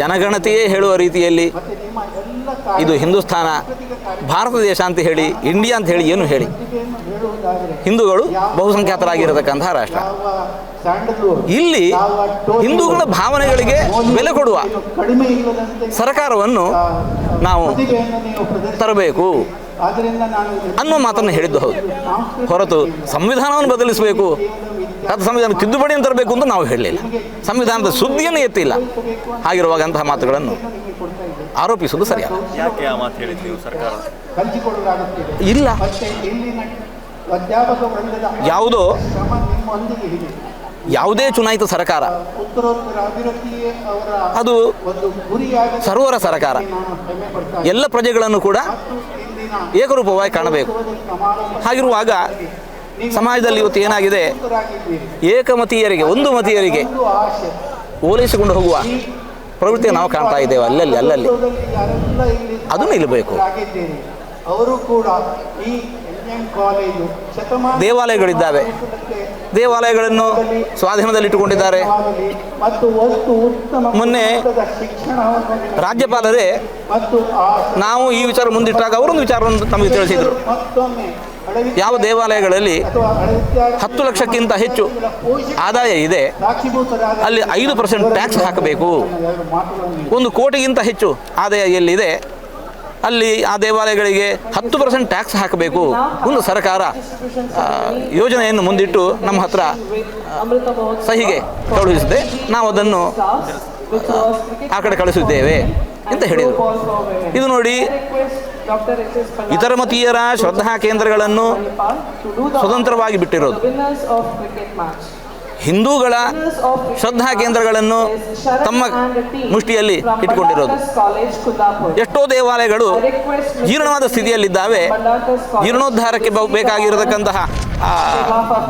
ಜನಗಣತಿಯೇ ಹೇಳುವ ರೀತಿಯಲ್ಲಿ ಇದು ಹಿಂದೂಸ್ಥಾನ, ಭಾರತ ದೇಶ ಅಂತ ಹೇಳಿ, ಇಂಡಿಯಾ ಅಂತ ಹೇಳಿ ಏನು ಹೇಳಿ? ಹಿಂದೂಗಳು ಬಹುಸಂಖ್ಯಾತರಾಗಿರತಕ್ಕಂತಹ ರಾಷ್ಟ್ರ. ಇಲ್ಲಿ ಹಿಂದೂಗಳ ಭಾವನೆಗಳಿಗೆ ಬೆಲೆ ಕೊಡುವ ಸರ್ಕಾರವನ್ನು ನಾವು ತರಬೇಕು. ಅನ್ನೋ ಮಾತನ್ನು ಹೇಳಿದ್ದು ಹೌದು. ಹೊರತು ಸಂವಿಧಾನವನ್ನು ಬದಲಿಸಬೇಕು ಅದು ಸಂವಿಧಾನ ತಿದ್ದುಪಡಿಯನ್ನು ತರಬೇಕು ಅಂತ ನಾವು ಹೇಳಲಿಲ್ಲ. ಸಂವಿಧಾನದ ಸುದ್ದಿಯನ್ನು ಎತ್ತಿಲ್ಲ. ಹಾಗಿರುವಾಗ ಅಂತಹ ಮಾತುಗಳನ್ನು ಆರೋಪಿಸುವುದು ಸರಿಯಲ್ಲ. ಯಾಕೆ ಆ ಮಾತು ಹೇಳಿದ್ದು ಸರ್ಕಾರ? ಇಲ್ಲ. ಯಾವುದೋ ಯಾವುದೇ ಚುನಾಯಿತ ಸರ್ಕಾರ ಅದು ಸರ್ವರ ಸರ್ಕಾರ ಎಲ್ಲ ಪ್ರಜೆಗಳನ್ನು ಕೂಡ ಏಕರೂಪವಾಗಿ ಕಾಣಬೇಕು. ಹಾಗಿರುವಾಗ ಸಮಾಜದಲ್ಲಿ ಇವತ್ತು ಏನಾಗಿದೆ? ಏಕಮತೀಯರಿಗೆ, ಒಂದು ಮತೀಯರಿಗೆ ಓಲೈಸಿಕೊಂಡು ಹೋಗುವ ಪ್ರವೃತ್ತಿ ನಾವು ಕಾಣ್ತಾ ಇದ್ದೇವೆ. ಅಲ್ಲಲ್ಲಿ ಅಲ್ಲಲ್ಲಿ. ಭಾರತದಲ್ಲಿ ಯಾರೆಲ್ಲ ಅದು ನಿಲ್ಲಬೇಕು. ಅವರು ಕೂಡ ಈ ದೇವಾಲಯಗಳಿದ್ದಾವೆ. ದೇವಾಲಯಗಳನ್ನು ಸ್ವಾಧೀನದಲ್ಲಿಟ್ಟುಕೊಂಡಿದ್ದಾರೆ. ಮೊನ್ನೆ ರಾಜ್ಯಪಾಲರೇ ನಾವು ಈ ವಿಚಾರ ಮುಂದಿಟ್ಟಾಗ ಅವರೊಂದು ವಿಚಾರವನ್ನು ನಮಗೆ ತಿಳಿಸಿದರು. ಯಾವ ದೇವಾಲಯಗಳಲ್ಲಿ ಹತ್ತು ಲಕ್ಷಕ್ಕಿಂತ ಹೆಚ್ಚು ಆದಾಯ ಇದೆ ಅಲ್ಲಿ ಐದು ಪರ್ಸೆಂಟ್ ಟ್ಯಾಕ್ಸ್ ಹಾಕಬೇಕು. ಒಂದು ಕೋಟಿಗಿಂತ ಹೆಚ್ಚು ಆದಾಯ ಎಲ್ಲಿದೆ? ಅಲ್ಲಿ ಆ ದೇವಾಲಯಗಳಿಗೆ ಹತ್ತು ಪರ್ಸೆಂಟ್ ಟ್ಯಾಕ್ಸ್ ಹಾಕಬೇಕು ಒಂದು ಸರ್ಕಾರ ಯೋಜನೆಯನ್ನು ಮುಂದಿಟ್ಟು ನಮ್ಮ ಹತ್ರ ಸಹಿಗೆ ಕಳುಹಿಸಿದೆ ನಾವು ಅದನ್ನು ಆ ಕಡೆ ಕಳಿಸಿದ್ದೇವೆ ಅಂತ ಹೇಳಿದರು. ಇದು ನೋಡಿ, ಇತರ ಮತೀಯರ ಶ್ರದ್ಧಾ ಕೇಂದ್ರಗಳನ್ನು ಸ್ವತಂತ್ರವಾಗಿ ಬಿಟ್ಟಿರೋದು ಹಿಂದೂಗಳ ಶ್ರದ್ಧಾ ಕೇಂದ್ರಗಳನ್ನು ತಮ್ಮ ಮುಷ್ಟಿಯಲ್ಲಿ Kudapur. ಎಷ್ಟೋ ದೇವಾಲಯಗಳು. ಜೀರ್ಣವಾದ ಸ್ಥಿತಿಯಲ್ಲಿದ್ದಾವೆ. ಜೀರ್ಣೋದ್ಧಾರಕ್ಕೆ ಬೇಕಾಗಿರತಕ್ಕಂತಹ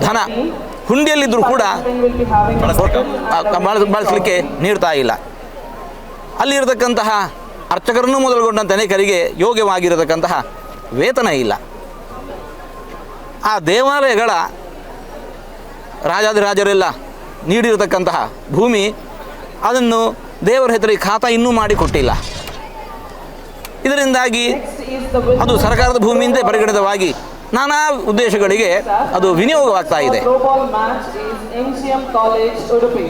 ಧನ ಹುಂಡಿಯಲ್ಲಿದ್ದರೂ ಕೂಡ ಬಳಸಲಿಕ್ಕೆ ನೀಡ್ತಾ ಇಲ್ಲ. ಅಲ್ಲಿರತಕ್ಕಂತಹ ಅರ್ಚಕರನ್ನು ಮೊದಲುಗೊಂಡಂತೆ ಅನೇಕರಿಗೆ ಯೋಗ್ಯವಾಗಿರತಕ್ಕಂತಹ ವೇತನ ಇಲ್ಲ. ಆ ದೇವಾಲಯಗಳ ರಾಜಾದಿರಾಜರೆಲ್ಲ ನೀಡಿರತಕ್ಕಂತಹ ಭೂಮಿ ಅದನ್ನು ದೇವರ ಹೆಸರಿಗೆ ಖಾತಾ ಇನ್ನೂ ಮಾಡಿಕೊಟ್ಟಿಲ್ಲ ಇದರಿಂದಾಗಿ ಅದು ಸರ್ಕಾರದ ಭೂಮಿಯಿಂದ ಪರಿಗಣಿತವಾಗಿ ನಾನಾ ಉದ್ದೇಶಗಳಿಗೆ ಅದು ವಿನಿಯೋಗವಾಗ್ತಾ ಇದೆ.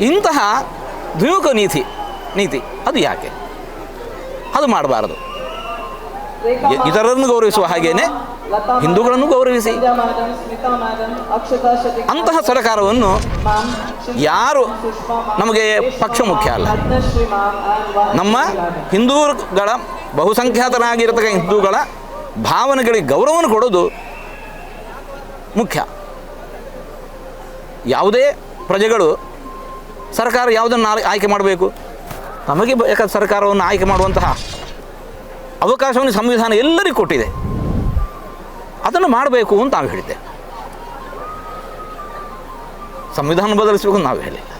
ಇಂತಹ ದ್ವಿಮುಖ ನೀತಿ ನೀತಿ, ಅದು ಯಾಕೆ? ಅದು ಮಾಡಬಾರದು. ಇತರರನ್ನು ಗೌರವಿಸುವ ಹಾಗೇನೆ ಹಿಂದೂಗಳನ್ನು ಗೌರವಿಸಿ. ಅಂತಹ ಸರಕಾರವನ್ನು ಯಾರು ನಮಗೆ ಪಕ್ಷ ಮುಖ್ಯ ಅಲ್ಲ. ನಮ್ಮ ಹಿಂದೂಗಳ ಬಹುಸಂಖ್ಯಾತರಾಗಿರತಕ್ಕ ಹಿಂದೂಗಳ ಭಾವನೆಗಳಿಗೆ ಗೌರವವನ್ನು ಕೊಡೋದು ಮುಖ್ಯ. ಯಾವುದೇ ಪ್ರಜೆಗಳು ಸರ್ಕಾರ ಯಾವುದನ್ನು ಆಯ್ಕೆ ಮಾಡಬೇಕು? ನಮಗೆ ಬೇಕಾದ ಸರ್ಕಾರವನ್ನು ಆಯ್ಕೆ ಮಾಡುವಂತಹ ಅವಕಾಶವನ್ನು ಸಂವಿಧಾನ ಎಲ್ಲರಿಗೂ ಕೊಟ್ಟಿದೆ. ಅದನ್ನು ಮಾಡಬೇಕು ಅಂತ ನಾವು ಹೇಳಿದ್ದೆ ಸಂವಿಧಾನ ಬದಲಿಸಬೇಕು ನಾವು ಹೇಳಿಲ್ಲ.